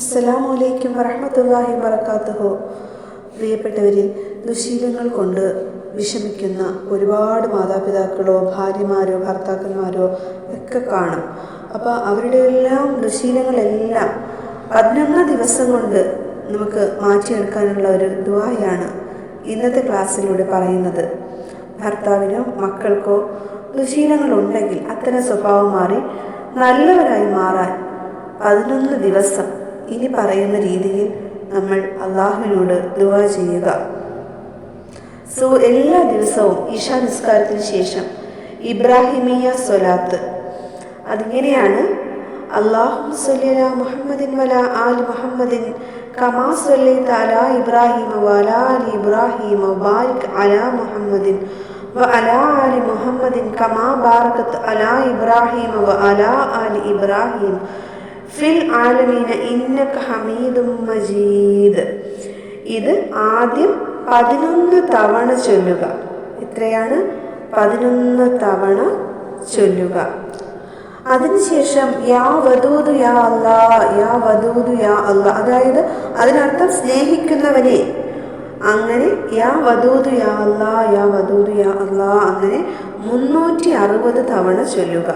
അസ്സലാമു അലൈക്കും വറഹമത്തല്ലാഹി വബർക്കാത്തുഹു പ്രിയപ്പെട്ടവരിൽ ദുശീലങ്ങൾ കൊണ്ട് വിഷമിക്കുന്ന ഒരുപാട് മാതാപിതാക്കളോ ഭാര്യമാരോ ഭർത്താക്കന്മാരോ ഒക്കെ കാണും. അപ്പോൾ അവരുടെ എല്ലാം ദുശീലങ്ങളെല്ലാം പതിനൊന്ന് ദിവസം കൊണ്ട് നമുക്ക് മാറ്റിയെടുക്കാനുള്ള ഒരു ദ്വായാണ് ഇന്നത്തെ ക്ലാസ്സിലൂടെ പറയുന്നത്. ഭർത്താവിനോ മക്കൾക്കോ ദുശീലങ്ങളുണ്ടെങ്കിൽ അത്തരം സ്വഭാവം മാറി നല്ലവരായി മാറാൻ പതിനൊന്ന് ദിവസം ഇനി പറയുന്ന രീതിയിൽ നമ്മൾ അള്ളാഹുവിനോട് ദുവാ ചെയ്യുക. സോ എല്ലാ ദിവസവും ഇഷാ നിസ്കാരത്തിന് ശേഷം ഇബ്രാഹിമിയ സ്വലാത്ത്. അതിങ്ങനെയാണ് അള്ളാഹു സൊല്ല മുഹമ്മദിൻ വല ആൽ മുഹമ്മദിൻ കമാ സൊല്ലൈത അല ഇബ്രാഹിം വല അലി ഇബ്രാഹിം ബാരിക് അല മുഹമ്മദിൻ വ അല അലി മുഹമ്മദിൻ കമാ ബാറകത്ത് അല ഇബ്രാഹിം വ അല അലി ഇബ്രാഹിം ഫിൽ ആലമീന ഇന്നക ഹമീദും മജീദ്. ഇത് ആദ്യം പതിനൊന്ന് തവണ ചൊല്ലുക. ഇത്രയാണ് പതിനൊന്ന് തവണ ചൊല്ലുക. അതിനുശേഷം യാ വധൂതു യാ അല്ലാ യാ വധൂതു യാ അല്ലാ അതായത് അതിനർത്ഥം സ്നേഹിക്കുന്നവനെ. അങ്ങനെ യാ വധൂതു യാ അല്ലാ യാ വധൂതു യാ അല്ലാ അങ്ങനെ മുന്നൂറ്റി അറുപത് തവണ ചൊല്ലുക.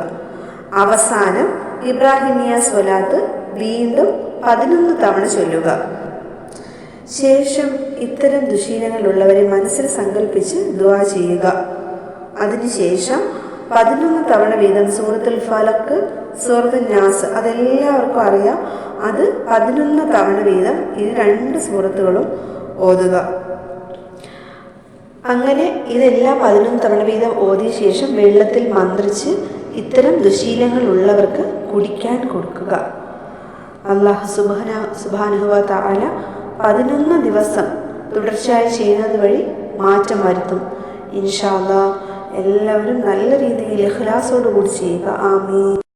അവസാനം ഇബ്രാഹിമിയ സ്വലാത്ത് വീണ്ടും പതിനൊന്ന് തവണ ചൊല്ലുക. ശേഷം ഇത്തരം ദുശീലങ്ങളുള്ളവരെ മനസ്സിൽ സങ്കല്പിച്ച് ദുവാ ചെയ്യുക. അതിനുശേഷം പതിനൊന്ന് തവണ വീതം സൂറത്തുൽ ഫലക്ക് സൂറത്ത് നാസ് അതെല്ലാവർക്കും അറിയാം. അത് പതിനൊന്ന് തവണ വീതം ഈ രണ്ട് സൂറത്തുകളും ഓതുക. അങ്ങനെ ഇതെല്ലാം പതിനൊന്ന് തവണ വീതം ഓതിയ ശേഷം വെള്ളത്തിൽ മന്ത്രിച്ച് ഇത്തരം ദുശീലങ്ങൾ ഉള്ളവർക്ക് കുടിക്കാൻ കൊടുക്കുക. അള്ളാഹു സുബാന സുബാനുഹ താല പതിനൊന്ന് ദിവസം തുടർച്ചയായി ചെയ്യുന്നത് വഴി മാറ്റം വരുത്തും. ഇൻഷാല്ല എല്ലാവരും നല്ല രീതിയിൽ ഇഹ്ലാസോടുകൂടി ചെയ്യുക. ആമീ